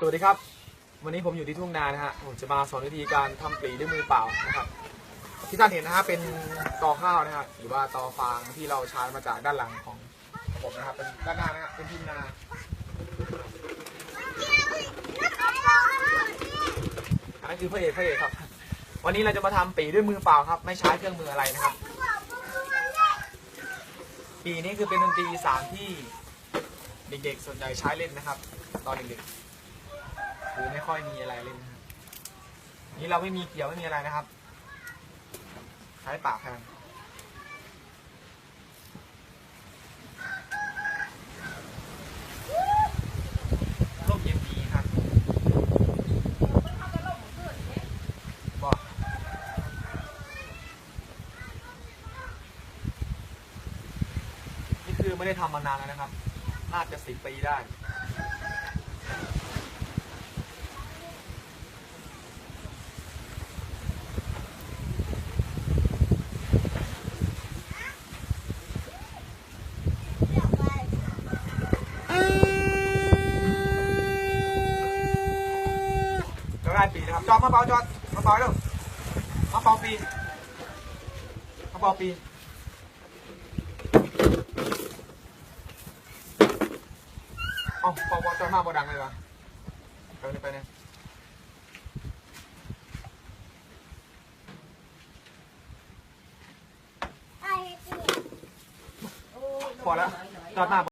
สวัสดีครับ วันนี้ผมอยู่ที่ทุ่งนานะฮะผมจะมาสอนวิธีการทำปลีด้วยมือเปล่านะครับ ที่ท่านเห็นนะฮะเป็นตอข้าวนะฮะหรือว่าตอฟางที่เราชาร์จมาจากด้านหลังของผมนะครับเป็นด้านหน้านะฮะเป็นทุ่งนาอันนั้นคือพระเอกพระเอกครับ วันนี้เราจะมาทำปีด้วยมือเปล่าครับ ไม่ใช้เครื่องมืออะไรนะครับปีนี้คือเป็นดนตรีสานที่เด็กๆส่วนใหญ่ใช้เล่นนะครับ ตอนเด็กๆ คือไม่ค่อยมีอะไรเล่นนะครับนี่เราไม่มีเกี่ยวไม่มีอะไรนะครับ ใช้ปากแทนร่มเย็นดีครับบอกนี่คือไม่ได้ทำมานานแล้วนะครับ น่าจะสิบปีได้ ราได้ปีนะครับจอดมาเปล่าจอดมาเปล่าเร็วมาเปล่าปีมาเปล่าปีเอ้าเปล่าเปล่าจอดมาเปล่าดังเลยวะไปเนี่ยไปเนี่ยพอแล้วจอดมา